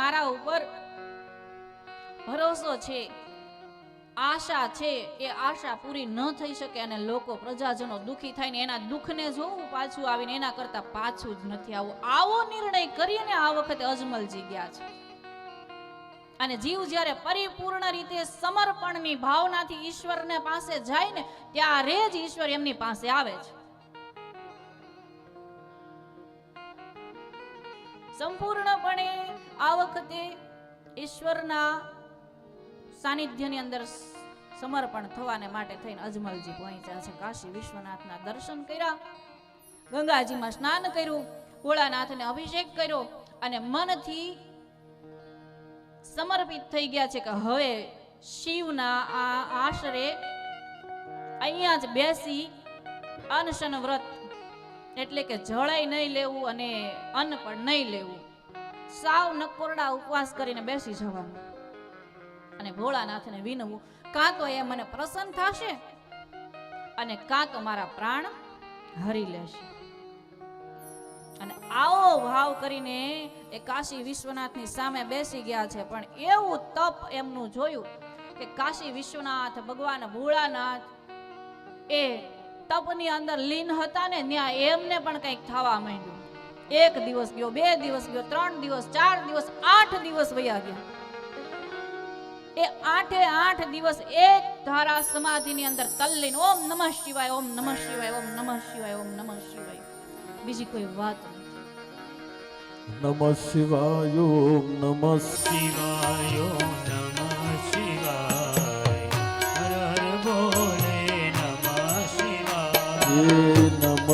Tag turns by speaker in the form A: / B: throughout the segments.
A: મારા ઉપર ભરોસો છે, આશા છે એ આશા પૂરી ન થઈ શકે અને લોકો પ્રજાજનો દુઃખી થાય ને એના દુઃખને જોવું પાછું આવીને એના કરતા પાછું જ નથી આવું. આવો નિર્ણય કરીને આ વખતે અજમલજી ગયા છે. અને જીવ જ્યારે પરિપૂર્ણ રીતે સમર્પણની ભાવનાથી ઈશ્વરને પાસે જાય ને, ત્યારે જ ઈશ્વર એમની પાસે આવે છે. સંપૂર્ણપણે આ વખતે ઈશ્વરના સાનિધ્યની અંદર સમર્પણ થવાને માટે થઈને અજમલજી પહોંચ્યા છે. કાશી વિશ્વનાથના દર્શન કર્યા. ગંગાજીમાં સ્નાન કર્યું, ભોળાનાથને અભિષેક કર્યો અને મનથી સમર્પિત થઈ ગયા છે કે હવે શિવના આ આશરે અહીંયા જ બેસી અનશન વ્રત એટલે કે જળાઈ નહીં લેવું અને અન્ન પણ નહીં લેવું. સાવ નકોરડા ઉપવાસ કરીને બેસી જવાનું. અને ભોળાનાથને વિનવું, કાં તો એ મને પ્રસન્ન થશે અને કાં તો મારા પ્રાણ હરી લેશે. અને આવો ભાવ કરીને એ કાશી વિશ્વનાથની સામે બેસી ગયા છે. પણ એવું તપ એમનું જોયું કે કાશી વિશ્વનાથ, ભગવાન ભોળાનાથ એ તપની અંદર લીન હતા ને ત્યાં એમને પણ કંઈક થવા માંડ્યું. એક દિવસ ગયો, બે દિવસ ગયો, ત્રણ દિવસ, ચાર દિવસ, આઠ દિવસ વયા ગયા. એ આઠે આઠ દિવસ એક ધારા સમાધિની અંદર તલ્લીન, ઓમ નમઃ શિવાય, ઓમ નમઃ શિવાય, ઓમ નમઃ શિવાય, ઓમ નમઃ શિવાય. બીજી કોઈ વાત નથી.
B: નમઃ શિવાય, ઓમ નમઃ
C: શિવાય.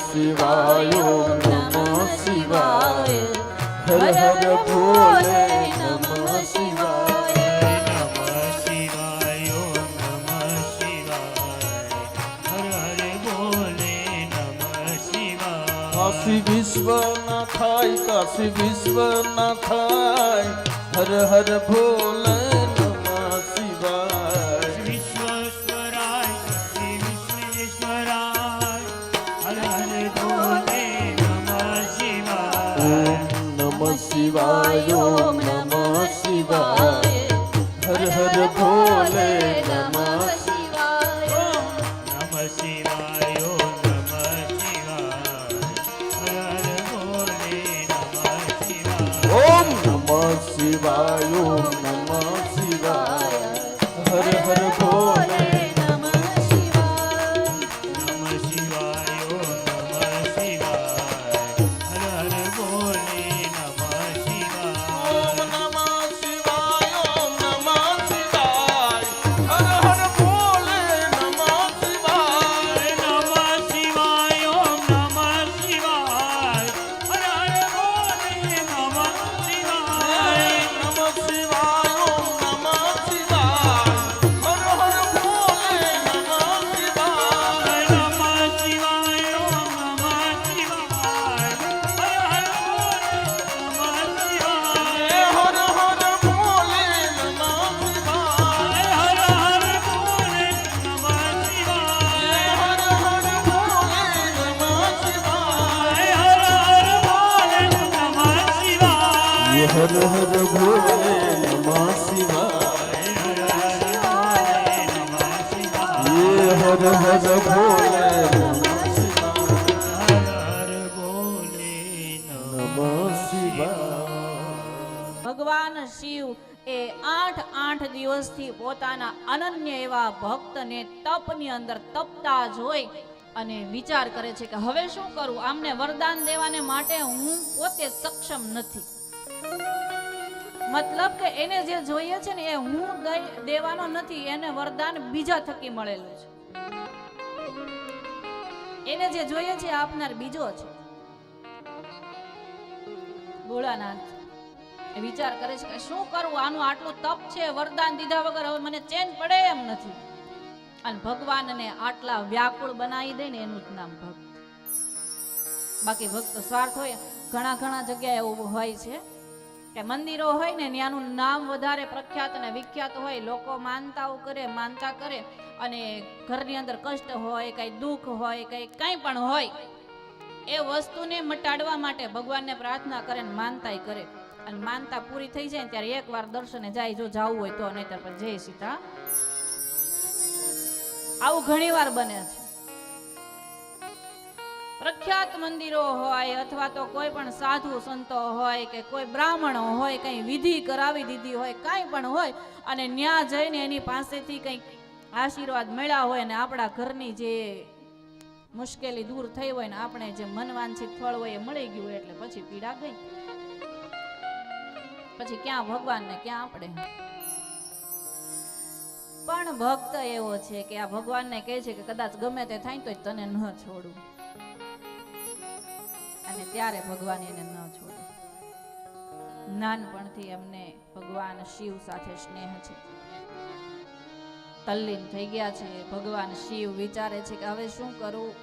C: શિવાય ઓમ નમઃ શિવાય
B: હર હર ભોલે નમઃ શિવાય.
C: નમઃ શિવાય ઓમ નમઃ શિવાય હર હર ભોલે નમઃ શિવાય.
B: કાશી વિશ્વ ના થાય કાશી વિશ્વ ના થાય હર હર ભોલે નમઃ શિવાય.
C: વિશ્વેશ્વરાય શ્રી વિશ્વેશ્વરાય શિવાય
B: ઓમ નમઃ શિવાય હર હર ભોલે
C: હર હર
B: ભોલે
A: નમઃ શિવાય
C: હર હર
B: ભોલે
A: ભગવાન શિવ એ આઠ આઠ દિવસથી પોતાના અનન્ય એવા ભક્તને તપની અંદર તપતા જોઈ અને વિચાર કરે છે કે હવે શું કરું? આમને વરદાન દેવાને માટે હું પોતે સક્ષમ નથી. મતલબ કે એને જે જોઈએ છે ને એ હું દેવાનો નથી, એને વરદાન બીજા થકી મળેલું છે. એને જે જોઈએ છે આપનાર બીજો છે. ભોળાનાથ વિચાર કરે છે કે શું કરવું આનું આટલું તપ છે, વરદાન દીધા વગર હવે મને ચેન પડે એમ નથી. અને ભગવાનને આટલા વ્યાકુળ બનાવી દે ને એનું જ નામ ભક્ત. બાકી ભક્ત સ્વાર્થ હોય, ઘણા ઘણા જગ્યાએ એવું હોય છે કે મંદિરો હોય ને, ત્યાંનું નામ વધારે પ્રખ્યાત અને વિખ્યાત હોય, લોકો માનતાઓ કરે, માનતા કરે, અને ઘરની અંદર કષ્ટ હોય, કંઈ દુઃખ હોય, કંઈ કંઈ પણ હોય, એ વસ્તુને મટાડવા માટે ભગવાનને પ્રાર્થના કરે ને માનતાય કરે. અને માનતા પૂરી થઈ જાય ત્યારે એકવાર દર્શને જાય, જો જાવું હોય તો નહીં પણ જય સીતા. આવું ઘણીવાર બને છે. પ્રખ્યાત મંદિરો હોય અથવા તો કોઈ પણ સાધુ સંતો હોય કે કોઈ બ્રાહ્મણો હોય, કંઈ વિધિ કરાવી દીધી હોય, કાંઈ પણ હોય અને ન્યા જઈને એની પાસેથી કંઈક આશીર્વાદ મળ્યા હોય ને આપણા ઘરની જે મુશ્કેલી દૂર થઈ હોય ને આપણે જે મનવાંછિત ફળ હોય એ મળી ગયું હોય એટલે પછી પીડા ગઈ પછી ક્યાં ભગવાન ને ક્યાં આપણે? પણ ભક્ત એવો છે કે આ ભગવાનને કહે છે કે કદાચ ગમે તે થાય તો તને ન છોડું. અને ત્યારે ભગવાન એને ન છોડે. નાનપણથી એમને ભગવાન શિવ સાથે સ્નેહ છે. તલ્લીન થઈ ગયા છે. ભગવાન શિવ વિચારે છે કે હવે શું કરું?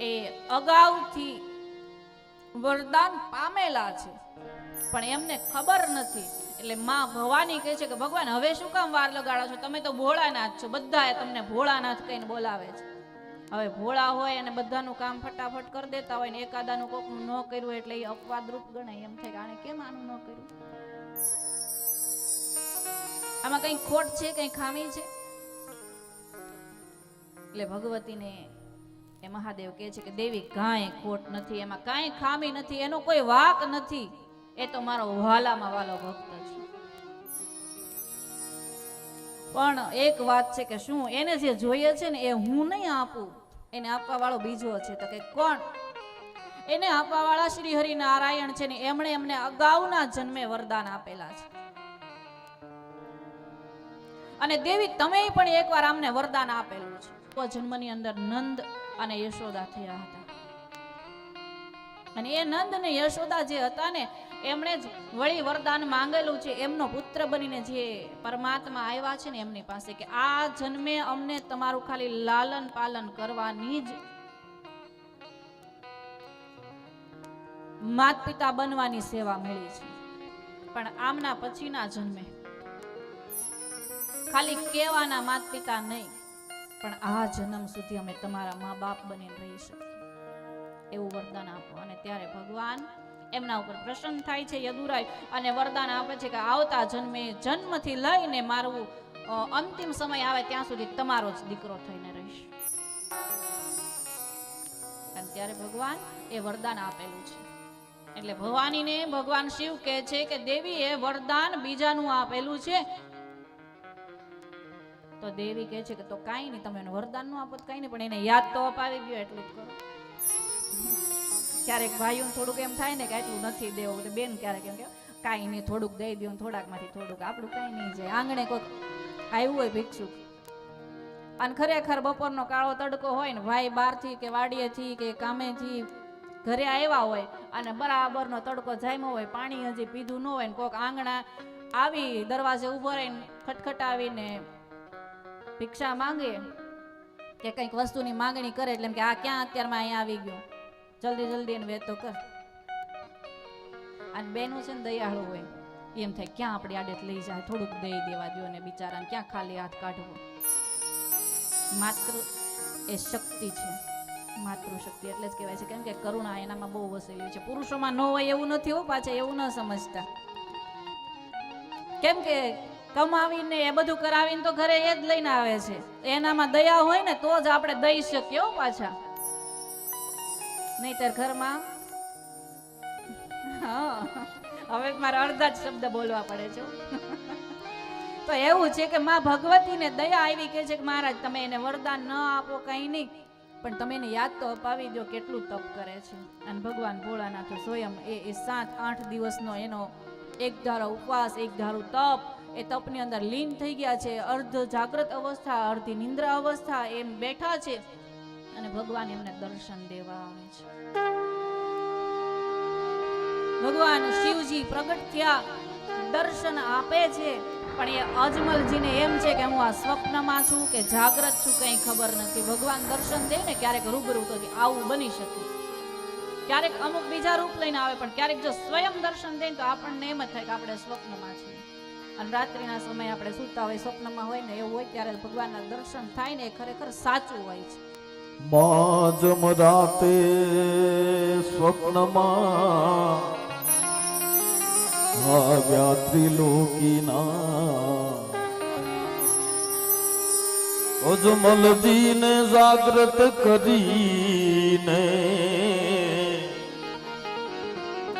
A: એ અગાઉથી વરદાન પામેલા છે. પણ એમને ખબર નથી. એટલે માં ભવાની કહે છે કે ભગવાન, હવે શું કામ વાર લગાડો છો? તમે તો ભોળાનાથ છો. બધા તમને ભોળાનાથ કહીને બોલાવે છે. હવે ભોળા હોય અને બધાનું કામ ફટાફટ કરી દેતા હોય ને એકાદાનું કોકનું ન કર્યું એટલે એ અપવાદરૂપ ગણાય. એમ થાય કે આને કેમ આનું ન કર્યું? આમાં કઈ ખોટ છે, કઈ ખામી છે? એટલે ભગવતીને એ મહાદેવ કહે છે કે દેવી, કાંઈ ખોટ નથી, એમાં કાંઈ ખામી નથી, એનો કોઈ વાક નથી. એ તો મારો વાલામાં વાલો ભક્ત છે. પણ એક વાત છે કે શું એને જે જોઈએ છે ને એ હું નહીં આપું. એને આપવા વાળો બીજો છે તો કે કોણ? એને આપવા વાળા શ્રી હરિનારાયણ છે ને એમણે એમને અગાઉના જન્મે વરદાન આપેલા છે. અને દેવી તમે પણ એકવાર આમને વરદાન આપેલું છે. તો જન્મની અંદર નંદ અને યશોદા થયા હતા. અને એ નંદ ને યશોદા જે હતા ને એમણે જ વળી વરદાન માંગેલું છે. એમનો પુત્ર બનીને જે પરમાત્મા આવ્યા છે ને એમની પાસે કે આ જન્મે અમને તમારું ખાલી લાલન પાલન કરવાની જ માત પિતા બનવાની સેવા મળી છે. પણ આમના પછીના જન્મે ખાલી કેવાના માત પિતા નહીં, પણ આ જન્મ સુધી અમે તમારા મા બાપ બનીને રહી શકીએ. એવું વરદાન આપો અને ત્યારે ભગવાન એમના ઉપર પ્રસન્ન થાય છે યદુરાય. અને વરદાન આપે છે કે આવતા જન્મે જન્મથી લઈને મારું અંતિમ સમય આવે ત્યાં સુધી તમારો જ દીકરો થઈને રહીશ. ત્યારે ભગવાન એ વરદાન આપેલું છે. એટલે ભવાનીને ભગવાન શિવ કહે છે કે દેવી એ વરદાન બીજાનું આપેલું છે. તો દેવી કહે છે કે તો કાંઈ નહીં, તમે એને વરદાનનું આપો કાંઈ નહીં, પણ એને યાદ તો અપાવી ગયો, એટલું જ કરો. ક્યારેક ભાઈઓ થોડુંક એમ થાય ને કે આટલું નથી દેવું બેન ક્યારેક એમ કે, કાંઈ નહીં, થોડુંક દઈ દઉં થોડાકમાંથી થોડુંક. આપણું કાંઈ નહીં જાય. આંગણે કોઈક આવ્યું હોય ભિક્ષુક અને ખરેખર બપોરનો કાળો તડકો હોય ને ભાઈ બહારથી કે વાડીએથી કે કામેથી ઘરે આવ્યા હોય અને બરાબરનો તડકો જામ્યો હોય, પાણી હજી પીધું ન હોય ને કોઈક આંગણા આવી દરવાજે ઊભો રહીને ખટખટાવીને ભિક્ષા માંગે કે કંઈક વસ્તુની માંગણી કરે એટલે કે, આ ક્યાં અત્યારમાં અહીંયા આવી ગયો? જલ્દી જલ્દી એને વેતો કર. અને બેનું છે ને દયાળુ હોય, એમ થાય, ક્યાં આપણે આડે લઈ જાય? થોડુંક દઈ દેવા દો ને બિચારાને ક્યાં ખાલી હાથ કાઢવો? માત્ર એ શક્તિ છે. માતૃશક્તિ એટલે જ કહેવાય છે. કેમ કે કરુણા એનામાં બહુ વસેલી છે. પુરુષોમાં ન હોય એવું નથી હો પાછા, એવું ન સમજતા. કેમ કે કમાવીને એ બધું કરાવીને તો ઘરે એ જ લઈને આવે છે. એનામાં દયા હોય ને તો જ આપણે દઈ શકીએ હો પાછા. નહીતર ઘરમાં હવે મારે અડધા જ શબ્દ બોલવા પડે છે તો એવું છે કે માં ભગવતીને દયા આવી કે છે કે મહારાજ, તમે એને વરદાન ન આપો, કંઈ નહીં. પણ તમે એને યાદ તો અપાવી દો કેટલું તપ કરે છે. અને ભગવાન ભોળાનાથ સ્વયં એ એ સાત, આઠ દિવસનો એનો એક ધારો ઉપવાસ, એક ધારું તપ, એ તપની અંદર લીન થઈ ગયા છે. અર્ધ જાગ્રત અવસ્થા, અર્ધી નિંદ્રા અવસ્થા એમ બેઠા છે. અને ભગવાન એમને દર્શન દેવા આવે છે. ભગવાન શિવજી પ્રગટ થયા. દર્શન આપે છે, પણ એ અજમલજીને એમ છે કે હું આ સ્વપ્નમાં છું કે જાગ્રત છું, કંઈ ખબર નથી. ભગવાન દર્શન દે ને ક્યારેક રૂબરૂ તો આવું બની શકે. ક્યારેક અમુક બીજા રૂપ લઈને આવે, પણ ક્યારેક જો સ્વયં દર્શન દે તો આપણને એમ જ થાય કે આપણે સ્વપ્નમાં છીએ. અને રાત્રિના સમયે આપણે સૂતા હોય, સ્વપ્નમાં હોય ને એવું હોય, ત્યારે ભગવાનના દર્શન થાય ને એ ખરેખર સાચું હોય છે.
B: માજમ રાતે સ્વપ્નમાં આવ્યા ત્રિલોકીના અજમલજીને જાગ્રત કરીને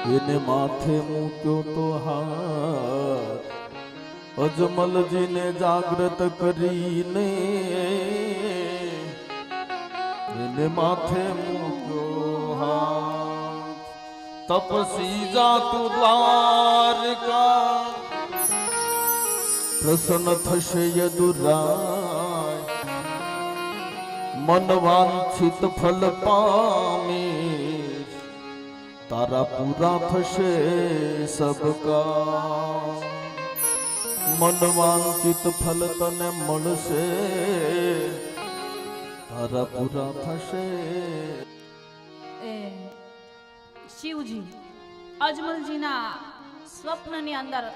B: એને માથે મૂક્યો તો હાથ અજમલજીને જાગ્રત કરીને એને માથે મૂક્યો હાથ. તપસી જાતું દ્વારકા. પ્રસન્ન થશે યદુરાય. મન વાંછિત ફલ પામી તારા પૂરા થશે સબકા. મન વાંછિત ફલ તને મળશે. તારા પૂરા થશે
A: એ શિવજી અજમલજીના સ્વપ્નની અંદર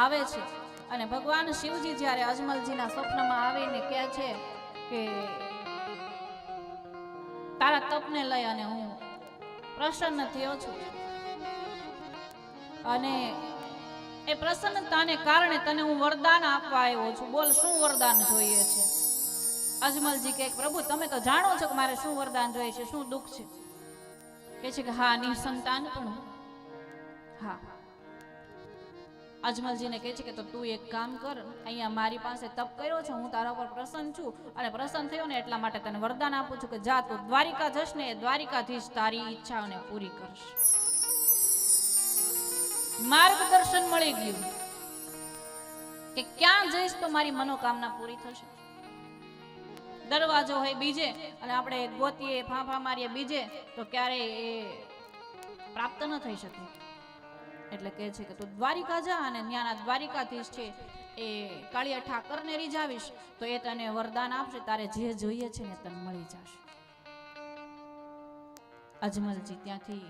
A: આવે છે અને ભગવાન શિવજી જ્યારે અજમલજીના સ્વપ્નમાં આવીને કહે છે કે તારા તપને લઈ અને હું પ્રસન્ન થયો છું. અને એ પ્રસન્નતાને કારણે તને હું વરદાન આપવા આવ્યો છું. બોલ, શું વરદાન જોઈએ છે? અજમલજી કે, પ્રભુ, તમે તો જાણો છો કે મારે શું વરદાન જોઈએ છે, શું દુઃખ છે? કે છે કે, હા, નિસંતાન પણ હા. અજમલજીને કહે છે કે, તો તું એક કામ કર, અહીંયા મારી પાસે તપ કર્યો છે, હું તારા પર પ્રસન્ન છું અને પ્રસન્ન થયો ને એટલા માટે તને વરદાન આપું છું કે જા તું દ્વારિકા જશ ને દ્વારિકાધીશ તારી ઈચ્છાઓને પૂરી કરશ. માર્ગદર્શન મળી ગયું કે ક્યાં જઈશ તો મારી મનોકામના પૂરી થશે? દરવાજો હોય બીજે અને આપણે ગોતીએ, ફાંફા મારીએ બીજે, તો ક્યારેય એ પ્રાપ્ત ન થઈ શકે. એટલે કહે છે કે તું દ્વારિકા જા અને ત્યાંના દ્વારિકાધીશ છે, એ કાળિયા ઠાકરને રીઝાવીશ તો એ તને વરદાન આપશે, તારે જે જોઈએ છે ને તને મળી જશે. અજમલજી ત્યાંથી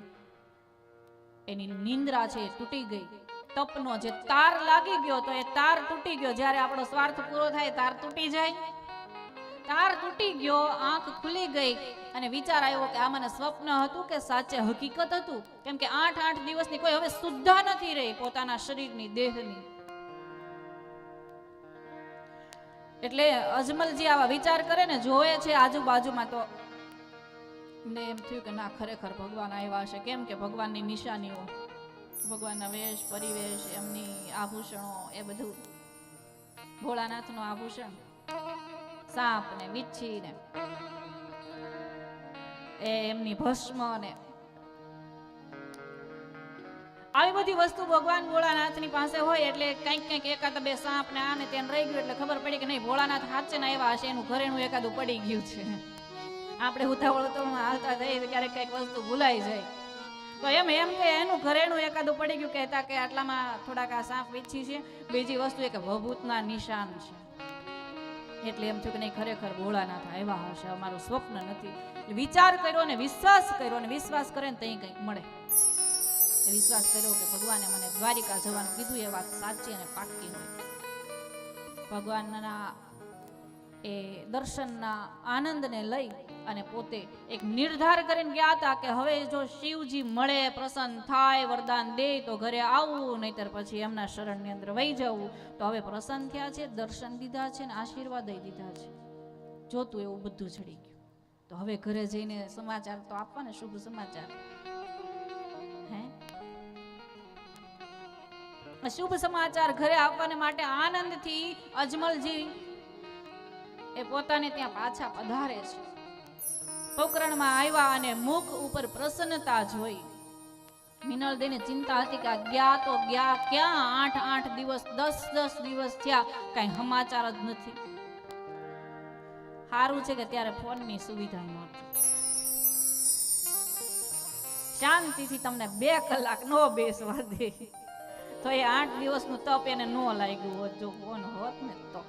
A: એની નિંદ્રા છે તૂટી ગઈ. તપનો જે તાર લાગી ગયો, તો એ તાર તૂટી ગયો. જ્યારે આપણો સ્વાર્થ પૂરો થાય, તાર તૂટી જાય. તાર તૂટી ગયો, આંખ ખુલી ગઈ અને વિચાર આવ્યો કે આ મને સ્વપ્ન હતું કે સાચે હકીકત હતું? કેમ કે આઠ આઠ દિવસની કોઈ હવે શુદ્ધા નથી રહી પોતાના શરીરની દેહની. એટલે અજમલજી આવા વિચાર કરે ને, જોવે છે આજુબાજુમાં તો ને એમ થયું કે ના, ખરેખર ભગવાન આવ્યા છે કેમ કે ભગવાનની નિશાનીઓ, ભગવાનના વેશ, પરિવેશ, એમની આભૂષણો, એ બધું ભોળાનાથનું આભૂષણ. સાપ ને એમની ભસ્મ આવી બધી વસ્તુ ભગવાન ભોળાનાથની પાસે હોય એટલે કંઈક કંઈક એકાદ બે સાપ ને આને તેને રહી ગયું એટલે ખબર પડી કે નહીં, ભોળાનાથ હાચે ને આવ્યા હશે, એનું ઘરેણું એકાદું પડી ગયું છે. આપણે ઉતાવળ ઉતાવળમાં હાલતા જઈએ ક્યારેક કંઈક વસ્તુ ભૂલાઈ જાય. તો એમ એમ કે એનું ઘરેણું એકાદું પડી ગયું, કહેતા કે આટલામાં થોડાક આ સાપ વીછી છે. બીજી વસ્તુ એ કે ભભૂતના નિશાન છે. એટલે એમ થયું કે નહીં, ખરેખર ભોળાનાથ આવ્યા હશે, અમારું સ્વપ્ન નથી. વિચાર કર્યો ને, વિશ્વાસ કર્યો ને, વિશ્વાસ કરે ને ત્યાં કંઈક મળે. વિશ્વાસ કર્યો કે ભગવાને મને દ્વારિકા જવાનું કીધું, એ વાત સાચી અને પાકી હોય. ભગવાનના એ દર્શનના આનંદને લઈ અને પોતે એક નિર્ધાર કરીને ગયા હતા કે હવે જો શિવજી મળે, પ્રસન્ન થાય, વરદાન દે, તો ઘરે આવવું નહીતર પછી એમના શરણની અંદર વહી જવું. તો હવે પ્રસન્ન થયા છે, દર્શન દીધા છે ને આશીર્વાદ દીધા છે. જોતું એવું બધું ચડી ગયું. તો હવે ઘરે જઈને સમાચાર તો આપવા ને શુભ સમાચાર. હે? શુભ સમાચાર ઘરે આપવાને માટે આનંદથી અજમલજી એ પોતાને ત્યાં પાછા પધારે છે. પોકરણમાં આવ્યા અને મુખ ઉપર પ્રસન્નતા જોઈ. મિનલ ચિંતા હતી કે ગયા તો ગયા ક્યાં? આઠ આઠ દિવસ, દસ દસ દિવસ થયા, કઈ સમાચાર જ નથી. સારું છે કે ત્યારે ફોનની સુવિધા નહોતી શાંતિથી તમને બે કલાક નો બેસવા દે. તો એ આઠ દિવસનું તપ એને નો લાગ્યું હોત, જો ફોન હોત ને તો.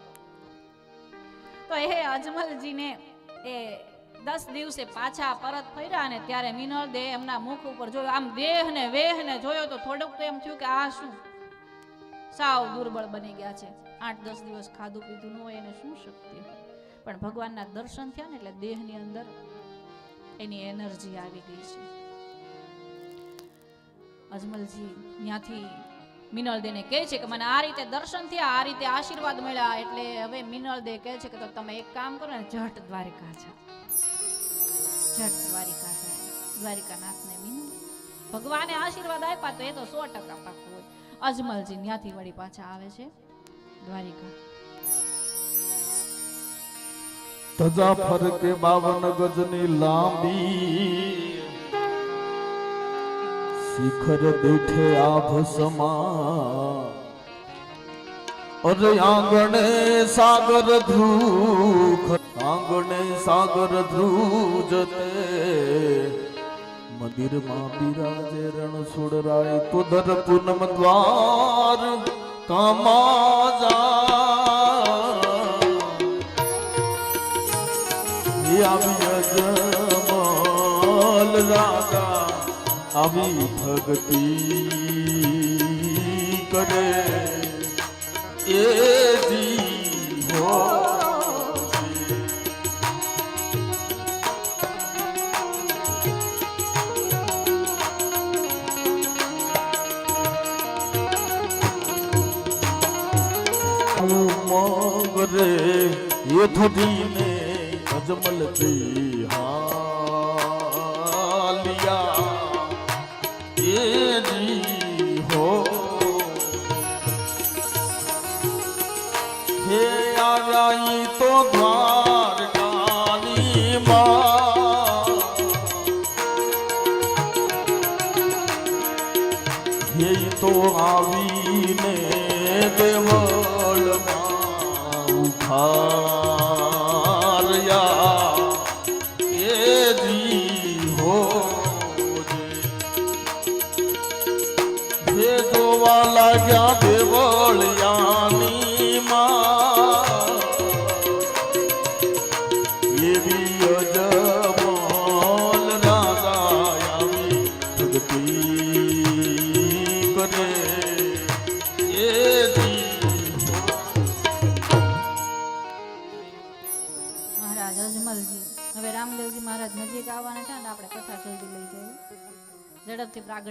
A: તો એ અજમલજીને એ દસ દિવસે પાછા પરત ફર્યા ને ત્યારે મિનળ દેહ એમના મુખ ઉપર જોયો. આમ દેહ ને વેહ ને જોયો તો થોડુંક તો એમ થયું કે આ શું? સાવ દુર્બળ બની ગયા છે. આઠ, દસ દિવસ ખાધું પીધું ન હોય એને શું શક્તિ? પણ ભગવાનના દર્શન થયા ને એટલે દેહની અંદર એની એનર્જી આવી ગઈ છે. અજમલજી ત્યાંથી મિનળદેને કહે છે કે મને આ રીતે દર્શન થયા, આ રીતે આશીર્વાદ મળ્યા. એટલે હવે મિનળદે કહે છે કે તો તમે એક કામ કરો ને, જટ દ્વારિકા છે. જટ દ્વારિકા છે. દ્વારિકાનાથને મિનલ ભગવાને આશીર્વાદ આપ્યા તો એ તો સો ટકા પાકું હોય. અજમલજી ત્યાંથી વળી પાછા આવે છે દ્વારિકા.
B: ધજા ફરકે બાવન ગજની લાંબી શિખર બેઠે આભ સમા અરે આંગણે સાગર ધ્રુખ આંગણે સાગર ધ્રુવ જતે મંદિરમાં બિરાજે રણછોડરાય તો દર પૂનમ દ્વાર કામાજા આવી રાજા. આવી ભક્તિ કરે. આરાઈ તો દ્વારકાની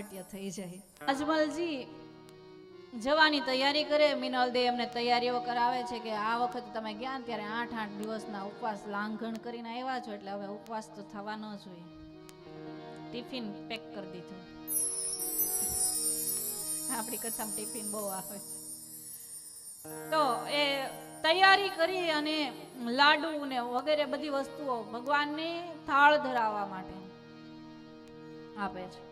A: ઝડપથી થઈ જાય. અજમલજી જવાની તૈયારી કરે, મિનલ દે એમને તૈયારીઓ કરાવે છે કે આ વખત તમે ગયા ત્યારે આઠ આઠ દિવસના ઉપવાસ લાંઘણ કરીને આવ્યા છો, એટલે હવે ઉપવાસ તો થવા ન જોઈએ. ટિફિન પેક કરી દીધું. આપણી કથામાં ટિફિન બહુ આવે છે. તો એ તૈયારી કરી અને લાડુ ને વગેરે બધી વસ્તુઓ ભગવાનને થાળ ધરાવવા માટે આપે છે.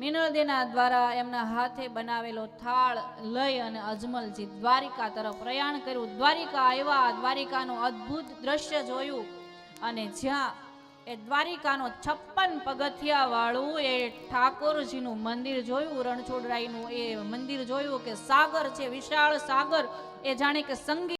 A: મિનળદેના દ્વારા એમના હાથે બનાવેલો થાળ લઈ અને અજમલજી દ્વારિકા તરફ પ્રયાણ કર્યું. દ્વારિકા આવ્યા, દ્વારિકાનું અદ્ભુત દ્રશ્ય જોયું અને જ્યાં એ દ્વારિકાનો છપ્પન પગથિયાવાળું એ ઠાકોરજીનું મંદિર જોયું, રણછોડરાયનું એ મંદિર જોયું કે સાગર છે, વિશાળ સાગર. એ જાણે કે સંગીત